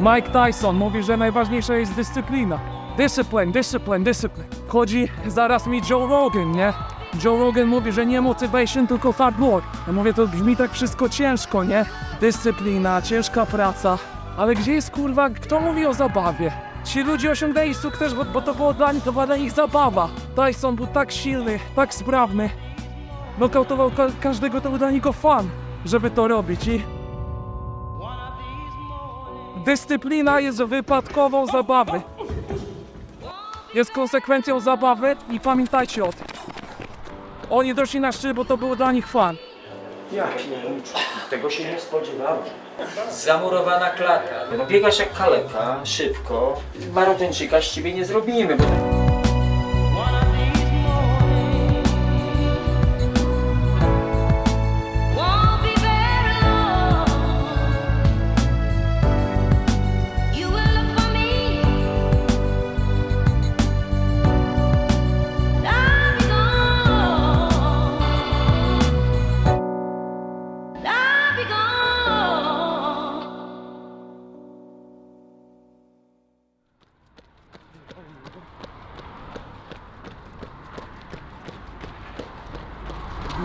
Mike Tyson mówi, że najważniejsza jest dyscyplina. Discipline, discipline, discipline. Chodzi zaraz mi Joe Rogan, nie? Joe Rogan mówi, że nie motivation, tylko hard work. Ja mówię, to brzmi tak wszystko ciężko, nie? Dyscyplina, ciężka praca. Ale gdzie jest kurwa, kto mówi o zabawie? Ci ludzie osiągnęli sukces, bo, bo to było dla nich, to była dla nich zabawa. Tyson był tak silny, tak sprawny. Nokautował ka każdego, to był dla niego fan, żeby to robić i... Dyscyplina jest wypadkową zabawy. Jest konsekwencją zabawy i pamiętajcie o tym. Oni doszli na szczyt, bo to był dla nich fan. Ja pierniczu, tego się nie spodziewałem. Zamurowana klata. No biegasz jak kaleka, szybko. Maratończyka z ciebie nie zrobimy, bo...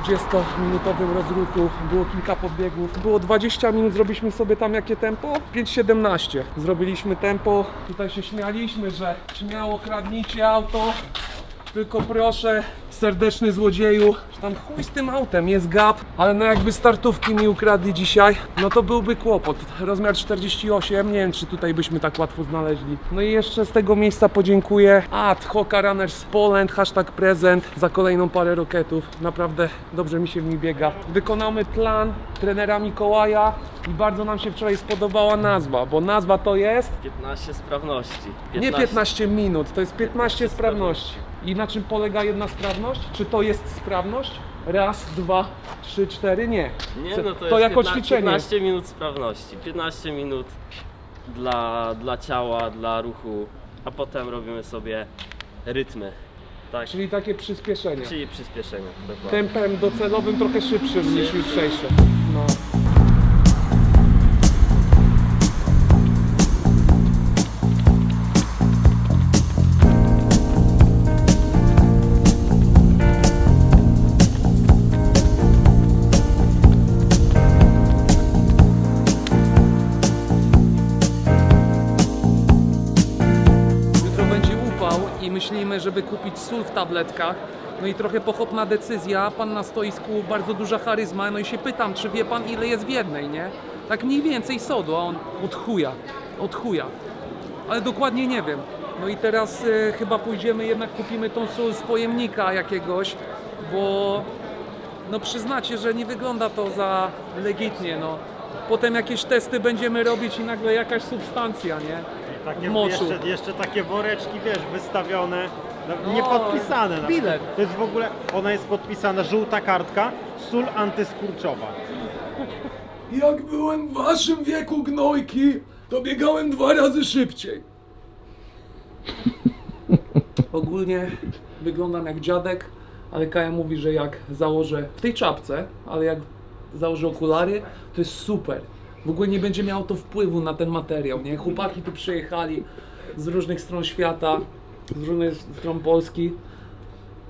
20-minutowym rozruchu było kilka podbiegów. Było 20 minut, zrobiliśmy sobie tam jakie tempo? 5.17. Zrobiliśmy tempo. Tutaj się śmialiśmy, że śmiało kradnijcie auto. Tylko proszę, serdeczny złodzieju, że tam chuj z tym autem, jest gap, ale no jakby startówki mi ukradli dzisiaj, no to byłby kłopot. Rozmiar 48, nie wiem czy tutaj byśmy tak łatwo znaleźli. No i jeszcze z tego miejsca podziękuję Ad Hoka Runners Poland, hashtag prezent za kolejną parę roketów. Naprawdę dobrze mi się w nich biega. Wykonamy plan trenera Mikołaja i bardzo nam się wczoraj spodobała nazwa, bo nazwa to jest 15 sprawności. nie 15 minut, to jest 15 sprawności. I na czym polega jedna sprawność? Czy to jest sprawność? Raz, dwa, trzy, cztery? Nie. Nie, no to, to jest jako 15, ćwiczenie. 15 minut sprawności. 15 minut dla, dla ciała, dla ruchu, a potem robimy sobie rytmy. Tak, Czyli takie przyspieszenie. czyli przyspieszenia. Dokładnie. Tempem docelowym trochę szybszym niż jutrzejsze. No. Myślimy, żeby kupić sól w tabletkach. No i trochę pochopna decyzja, pan na stoisku, bardzo duża charyzma, no i się pytam, czy wie pan ile jest w jednej, nie? Tak mniej więcej sodu, a on od chuja, od chuja. Ale dokładnie nie wiem. No i teraz e, chyba pójdziemy, jednak kupimy tą sól z pojemnika jakiegoś, bo no przyznacie, że nie wygląda to za legitnie, no. Potem jakieś testy będziemy robić i nagle jakaś substancja, nie? Takie, w moczu. jeszcze, jeszcze takie woreczki, wiesz, wystawione, no, niepodpisane. bilet. To jest w ogóle, ona jest podpisana, żółta kartka, sól antyskurczowa. Jak byłem w waszym wieku gnojki, to biegałem dwa razy szybciej. Ogólnie wyglądam jak dziadek, ale Kaja mówi, że jak założę w tej czapce, ale jak założę okulary, to jest super. W ogóle nie będzie miało to wpływu na ten materiał, nie? Chłopaki tu przyjechali z różnych stron świata, z różnych stron Polski.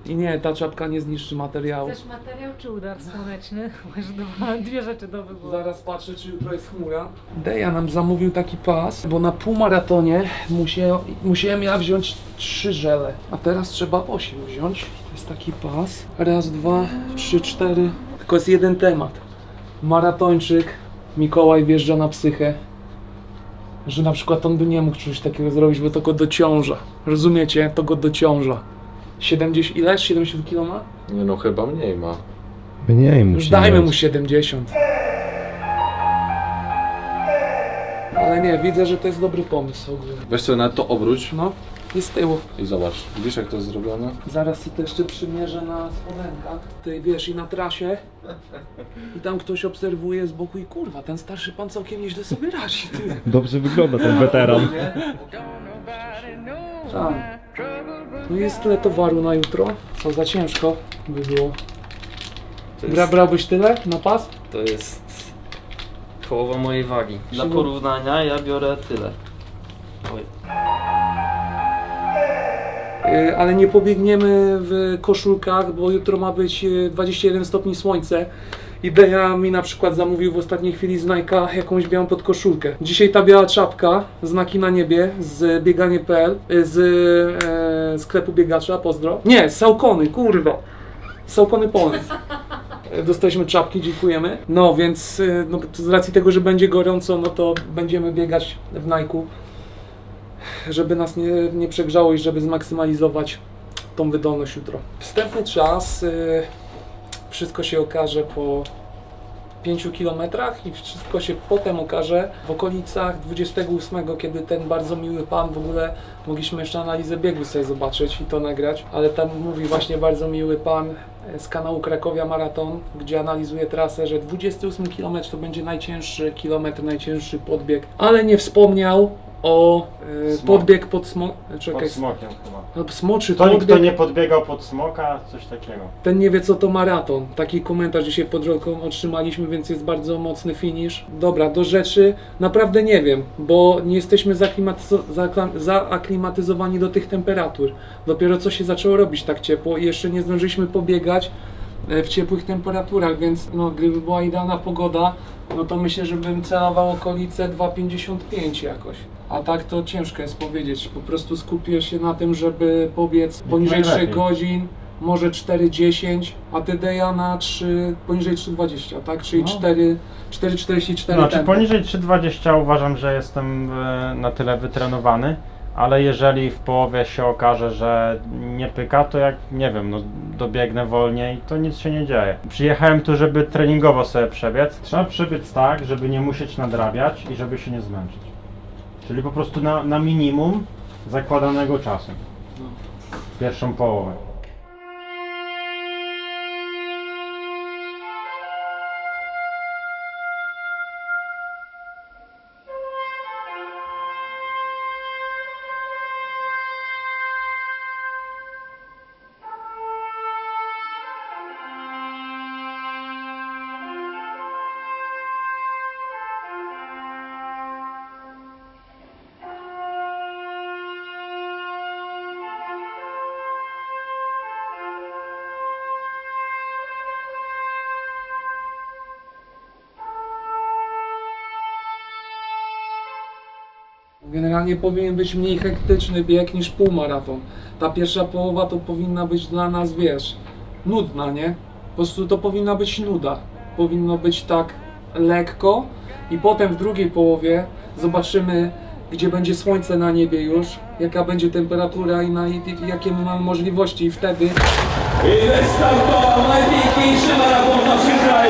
I nie, ta czapka nie zniszczy materiału. Chcesz materiał czy udar słoneczny? Masz dwa, dwie rzeczy do wyboru. Zaraz patrzę, czy jutro jest chmura. Deja nam zamówił taki pas, bo na półmaratonie musie, musiałem ja wziąć trzy żele, a teraz trzeba osiem wziąć. To jest taki pas. Raz, dwa, trzy, cztery. Tylko jest jeden temat. Maratończyk, Mikołaj wjeżdża na psychę. Że na przykład on by nie mógł czegoś takiego zrobić, bo to go dociąża. Rozumiecie? To go dociąża. 70, ile? 70 kg ma? Nie no, chyba mniej ma. Mniej musi Już dajmy mieć. mu 70. Ale nie, widzę, że to jest dobry pomysł ogólnie. Weź sobie nawet to obróć No, jest z tyłu. i zobacz. Widzisz jak to jest zrobione? Zaraz sobie to jeszcze przymierzę na spodenkach. Ty wiesz, i na trasie. I tam ktoś obserwuje z boku i kurwa, ten starszy pan całkiem nieźle sobie radzi. Ty. Dobrze wygląda ten weteran. Tak. No jest tyle towaru na jutro. Co za ciężko by było. To jest, Bra, brałbyś tyle na pas? to jest Połowa mojej wagi. Dla porównania ja biorę tyle. Oj. Y, ale nie pobiegniemy w koszulkach, bo jutro ma być y, 21 stopni słońce. Idea mi na przykład zamówił w ostatniej chwili z Nike'a jakąś białą podkoszulkę. Dzisiaj ta biała czapka, znaki na niebie z bieganie.pl, y, z e, sklepu biegacza, pozdro. Nie, z Saukony, kurwa. Saukony Polens. E, Dostaliśmy czapki, dziękujemy. No więc no, z racji tego, że będzie gorąco, no to będziemy biegać w Nike'u żeby nas nie, nie przegrzało i żeby zmaksymalizować tą wydolność jutro. Wstępny czas, y, wszystko się okaże po 5 kilometrach i wszystko się potem okaże w okolicach 28, kiedy ten bardzo miły pan w ogóle mogliśmy jeszcze analizę biegu sobie zobaczyć i to nagrać, ale tam mówi właśnie bardzo miły pan e, z kanału Krakowia Maraton, gdzie analizuje trasę, że 28 km to będzie najcięższy kilometr, najcięższy podbieg, ale nie wspomniał o Smok. podbieg pod smo... Czekaj, Pod smokiem chyba. no, smoczy To nikt, podbieg, kto nie podbiegał pod smoka, coś takiego. ten nie wie co to maraton. Taki komentarz dzisiaj pod rolką otrzymaliśmy, więc jest bardzo mocny finish. Dobra, do rzeczy. Naprawdę nie wiem, bo nie jesteśmy zaaklimatyzowani do tych temperatur. Dopiero co się zaczęło robić tak ciepło i jeszcze nie zdążyliśmy pobiegać e, w ciepłych temperaturach, więc no, gdyby była idealna pogoda, no to myślę, że bym celował okolice 2,55 jakoś. A tak to ciężko jest powiedzieć. Po prostu skupię się na tym, żeby pobiec poniżej 3 najlepiej. godzin, może 4,10, a TDA na 3, poniżej 3,20, tak? Czyli No. 4, 4,44 Znaczy tempo. poniżej 3,20 uważam, że jestem e, na tyle wytrenowany, ale jeżeli w połowie się okaże, że nie pyka, to jak, nie wiem, no dobiegnę wolniej, to nic się nie dzieje. Przyjechałem tu, żeby treningowo sobie przebiec. Trzeba przebiec tak, żeby nie musieć nadrabiać i żeby się nie zmęczyć. Czyli po prostu na, na minimum zakładanego czasu. Pierwszą połowę. Generalnie powinien być mniej hektyczny bieg niż półmaraton. Ta pierwsza połowa to powinna być dla nas, wiesz, nudna, nie? Po prostu to powinna być nuda. Powinno być tak lekko i potem w drugiej połowie zobaczymy, gdzie będzie słońce na niebie już, jaka będzie temperatura i, na, i jakie my mamy możliwości i wtedy I wystartował najpiękniejszy maraton w naszym kraju.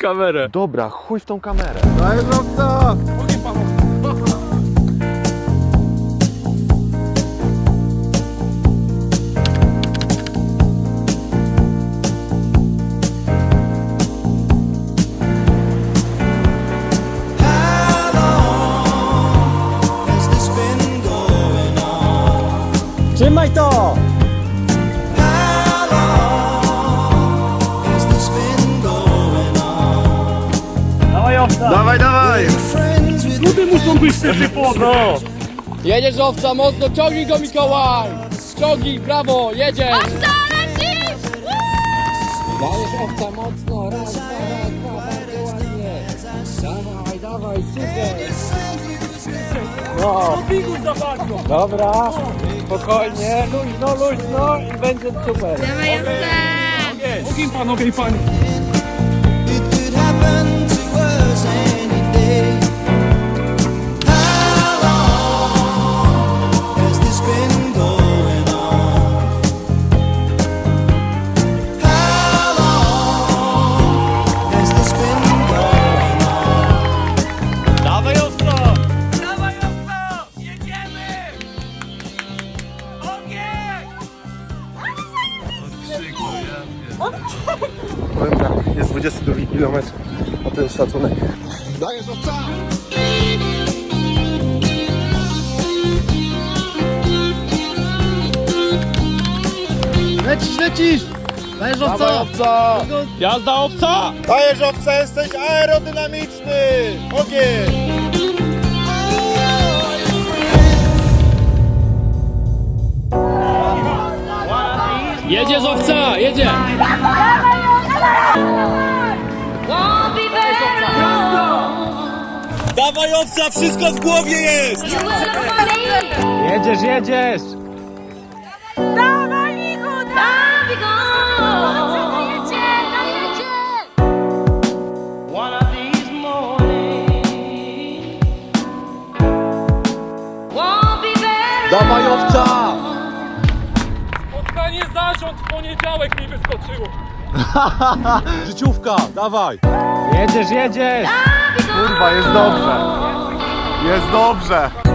Kamerę. Dobra, chuj w tą kamerę. Trzymaj owca! Dawaj, dawaj! Jedziesz owca mocno, ciągnij go Mikołaj! Ciągnij, brawo, jedziesz! Dajesz owca mocno, raz, dwa, raz, dwa, bardzo ładnie! Dawaj, dawaj, super! No, dobra, spokojnie, luźno, luźno i będzie super! Ogień pan, ogień pan! Dawaj owca! 22 km. O ten szacunek. Dajesz obca! Lecisz, lecisz! Dajesz obca! obca! Jazda obca! Dajesz obca, jesteś aerodynamiczny! Ogień! Jedzie z owca, jedzie! Dawaj owca, wszystko w głowie jest! Jedziesz, jedziesz! Dawaj, Michu, dawaj! Be gone. One of these mornings Won't be Dawaj owca! Spotkanie zarząd w poniedziałek mi wyskoczyło. Życiówka, dawaj! Jedziesz, jedziesz! Kurwa, jest dobrze! Jest dobrze!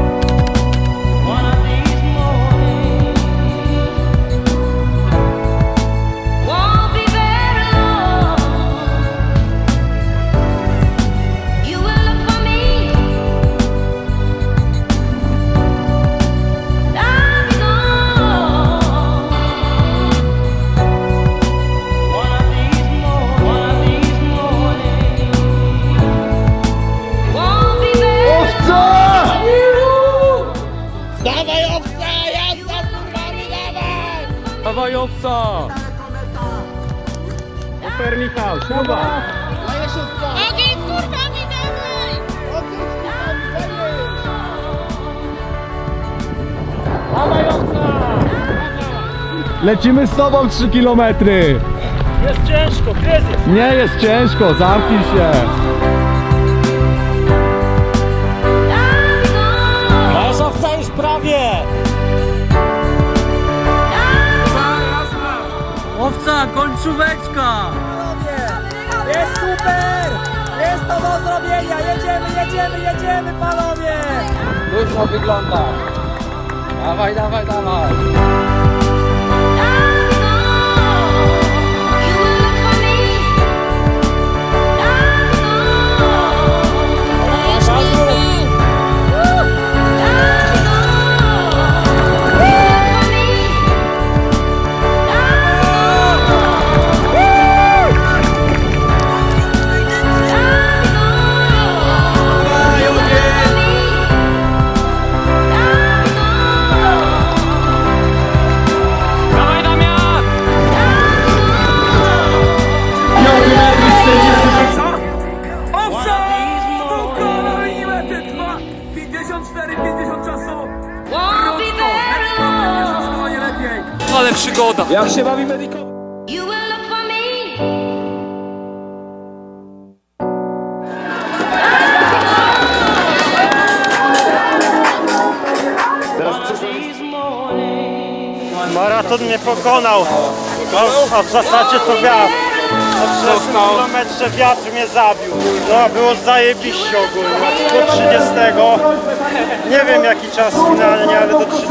Dawaj owca! Super Michał! Ogień z dawaj! Lecimy z tobą 3 kilometry! Jest ciężko, kryzys! Nie jest ciężko, zamknij się! Owca, końcóweczka! Jest super! Jest to do zrobienia! Jedziemy, jedziemy, jedziemy panowie! Luźno wygląda. Dawaj, dawaj, dawaj. Jak się bawi mediko? You will look for me. Maraton mnie pokonał. No, a w zasadzie to wiatr. Na 30 kilometrze wiatr mnie zabił. No, było zajebiście ogólnie. Do 30. Nie wiem jaki czas finalnie, ale do 30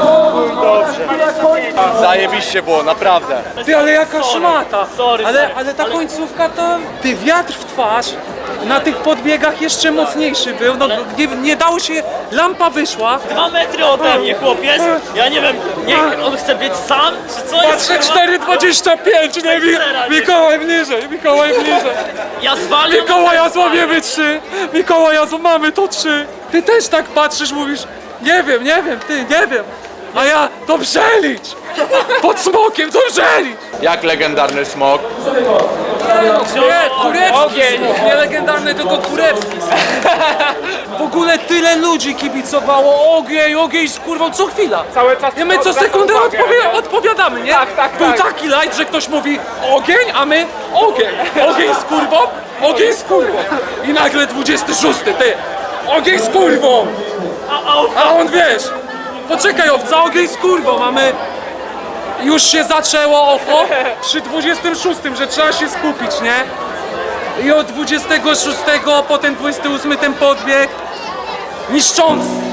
było chuj dobrze. Zajebiście było, naprawdę. Ty, ale jaka szmata. Ale, ale ta końcówka to... Ty, wiatr w twarz. Na tych podbiegach jeszcze mocniejszy był. No, nie, nie dało się... Lampa wyszła. Dwa metry ode mnie, chłopiec! Ja nie wiem, nie, on chce być sam, czy co jest? Patrzę 4,25, nie? Mi, Mikołaj bliżej, Mikołaj bliżej. Ja zwalniam Mikołaja złapiemy trzy! Mikołaja mamy to trzy! Ty też tak patrzysz, mówisz, nie wiem, nie wiem, ty, nie wiem. A ja, to przelicz! Pod smokiem, to przelicz! Jak legendarny smok. Nie, kurewski smok, nie legendarny, tylko kurewski. W ogóle tyle ludzi kibicowało, ogień, ogień z kurwą, co chwila. Cały czas. I my co sekundę odpowi- odpowiadamy, nie? Tak, tak, Był taki light, że ktoś mówi ogień, a my ogień. Ogień z kurwą, ogień z kurwą. I nagle 26, ty, ogień z kurwą. A on wiesz, poczekaj owca, ogień z kurwą, mamy... Już się zaczęło oko przy 26, że trzeba się skupić, nie? I od 26, potem 28 ten podbieg niszczący.